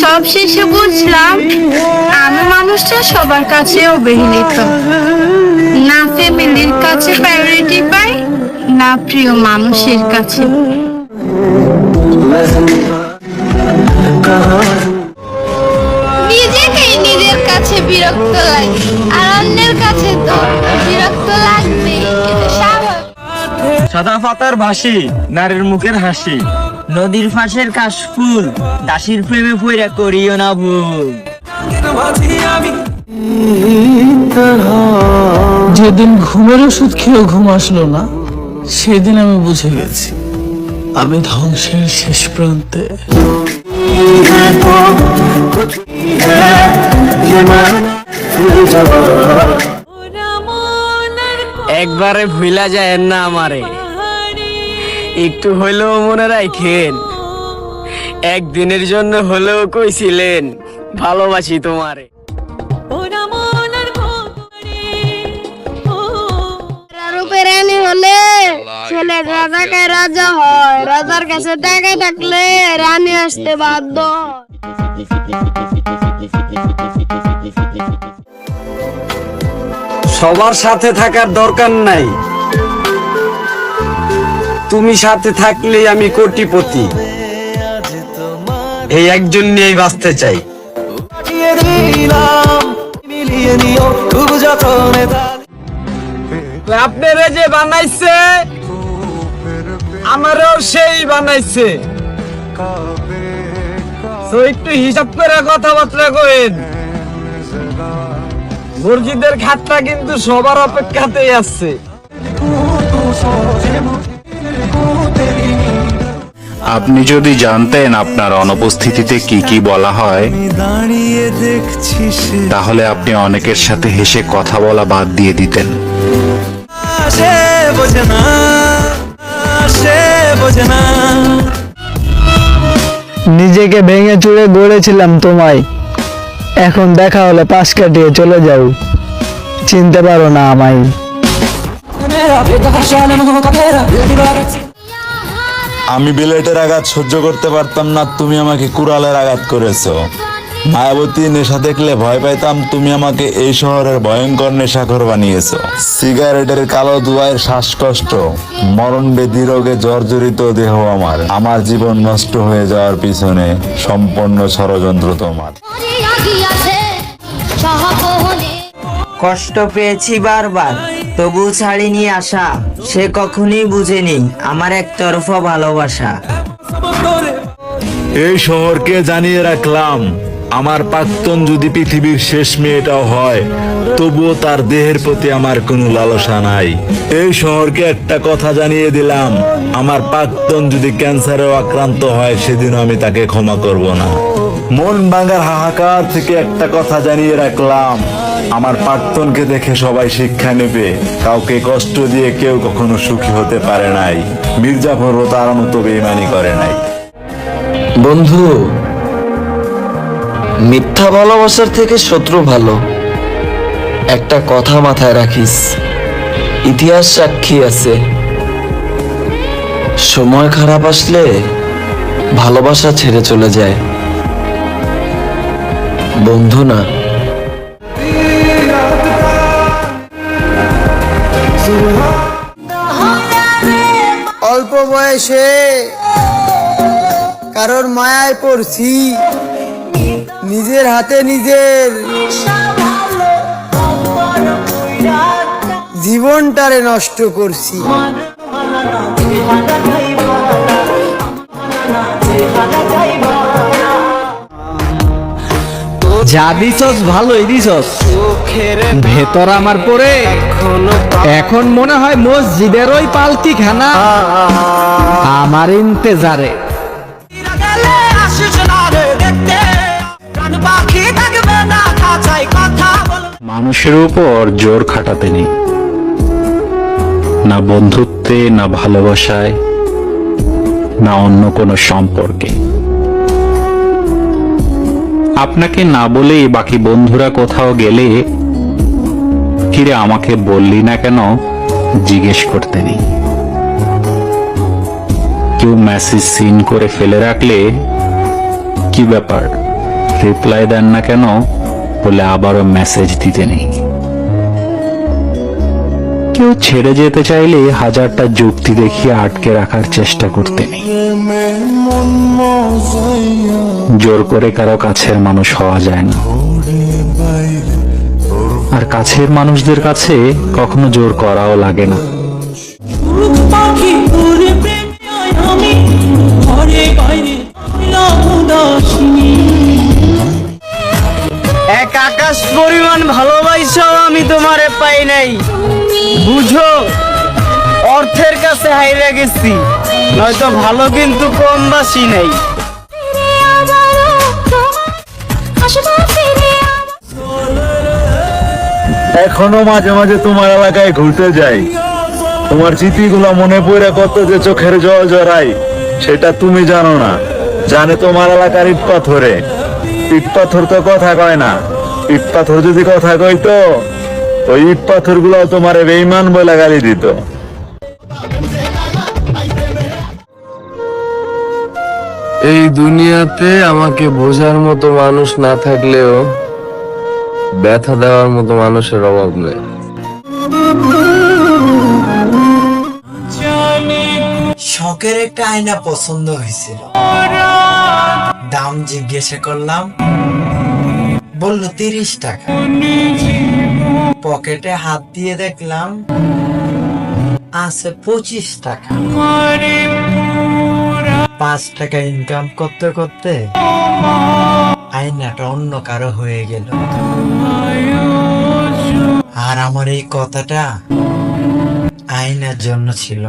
সব শেষে বুঝলাম, আমি মানুষটা সবার কাছে অবহেলিত না ফ্যামিলির কাছে প্রায়োরিটি পাই, না প্রিয় মানুষের কাছে। নিজেকেই নিজের কাছে বিরক্ত লাগে, আর অন্যের কাছে তো বিরক্ত স্বাভাবিক। সাদা পাতার ভাসি নারীর মুখের হাসি। নদীর ফাঁসের কাশফুল দাসির প্রেমে পইরা করিও না ভুল। যেদিন ঘুমের ওষুধ খেয়েও ঘুম আসলো না সেদিন আমি বুঝে গেছি আমি ধ্বংসের শেষ প্রান্তে। একবারে ভুলা যায় না আমারে। একটু হইলেও মনে রাখেন একদিনের জন্য হলেও কইছিলেন ভালোবাসি তোমারে। রূপে রানী হলে ছেলে রাজাকে রাজা হয় রাজার কাছে টাকা থাকলে রানী আসতে বাধ্য সবার সাথে থাকার দরকার নাই। তুমি সাথে থাকলেই আমি কোটিপতি। এই একজন নিয়েই বাঁচতে চাই। আপনারা যে বানাইছে আমারও সেই বানাইছে। একটু হিসাব করে কথাবার্তা কইন। মুরগিদের খাতটা কিন্তু সবার অপেক্ষাতেই আছে। আপনি যদি জানতেন আপনার অনুপস্থিতিতে কি কি বলা হয় তাহলে আপনি অনেকের সাথে হেসে কথা বলা বাদ দিয়ে দিতেন। নিজেকে ভেঙে চুড়ে গড়েছিলাম তোমায়। এখন দেখা হলে পাশ কাটিয়ে চলে যাও। চিনতে পারো না আমায়। আমি বিলেটের আঘাত সহ্য করতে পারতাম না, তুমি আমাকে কুড়ালের আঘাত করেছ। মায়াবতী নেশা দেখলে ভয় পাইতাম, তুমি আমাকে এই শহরের ভয়ঙ্কর নেশাখর বানিয়েছো। সিগারেটের কালো দুয়ায়ের শ্বাসকষ্ট, মরণ বেদি রোগে জর্জরিত দেহ আমার। আমার জীবন নষ্ট হয়ে যাওয়ার পিছনে সম্পূর্ণ ষড়যন্ত্র তোমার। কষ্ট পেয়েছি বারবার। তবু ছাড়িনি আশা। সে কখনোই বুঝেনি আমার একতরফা ভালোবাসা। এই শহরকে জানিয়ে রাখলাম, আমার প্রাক্তন যদি পৃথিবীর শেষ মেয়েটাও হয়, তবুও তার দেহের প্রতি আমার কোনো লালসা নাই। এই শহরকে একটা কথা জানিয়ে দিলাম, আমার প্রাক্তন যদি ক্যান্সারেও আক্রান্ত হয় সেদিন আমি তাকে ক্ষমা করব না। মন ভাঙার হাহাকার থেকে একটা কথা জানিয়ে রাখলাম আমার প্রাক্তনকে দেখে সবাই শিক্ষা নেবে। কাউকে কষ্ট দিয়ে কেউ কখনো সুখী হতে পারে নাই। মির্জাফরও তার মতো বেইমানি করে নাই। বন্ধু, মিথ্যা ভালোবাসার থেকে শত্রু ভালো। একটা কথা মাথায় রাখিস। ইতিহাস সাক্ষী আছে। সময় খারাপ আসলে ভালোবাসা ছেড়ে চলে যায়। বন্ধু না। অল্প বয়সে কারোর মায়ায় পড়ছি। নিজের হাতে নিজের জীবনটারে নষ্ট করছি। যা দিছস, ভালোই দিছস। ভেতর আমার পরে এখন মনে হয় মসজিদের ওই পালকি খানা। আমার ইন্তেজারে। মানুষের উপর জোর খাটাতে নেই। না বন্ধুত্বে না ভালোবাসায় না অন্য কোনো সম্পর্কে। আপনাকে না বলেই বাকি বন্ধুরা কোথাও গেলে কিরে আমাকে বললি না কেন? জিজ্ঞেস করতে নেই। কেউ মেসেজ সিন করে ফেলে রাখলে কি ব্যাপার? রিপ্লাই দেন না কেন? বলে আবারও মেসেজ দিতে নেই। কেউ ছেড়ে যেতে চাইলে হাজারটা যুক্তি দেখিয়ে আটকে রাখার চেষ্টা করতে নেই। জোর করে কারও কাছের মানুষ হওয়া যায় না। আর কাছের মানুষদের কাছে কখনো জোর করাও লাগে না। এক আকাশ পরিমাণ ভালোবাসাও আমি তোমারে পাই নাই। বুঝো অর্থের কাছে হাইরা গেছি নয়তো ভালো কিন্তু কম বাসি নাই। এখনও মাঝে মাঝে তোমার এলাকায় ঘুরতে যাই। তোমার স্মৃতিগুলো মনে পড়ে কত যে চোখের জল জড়াই, সেটা তুমি জানো না। জানে তোমার এলাকার ইট পাথরে ইট পাথর তো কথা কয় না। ইট পাথর যদি কথা কইতো, ওই ইট পাথরগুলো তোমার বেইমান বলে গালি দিত। এই দুনিয়াতে আমাকে বোঝার মতো মানুষ না থাকলেও ব্যথা দেওয়ার মতো মানুষের অভাব নেই। শখের একটা আয়না পছন্দ হয়েছিল। দাম জিজ্ঞাসা করলাম, বলল, তিরিশ টাকা। পকেটে হাত দিয়ে দেখলাম, আছে পঁচিশ টাকা। পাঁচ টাকা ইনকাম করতে করতে আয়নাটা অন্য কারও হয়ে গেল। আর আমার এই কথাটা আয়নার জন্য ছিল।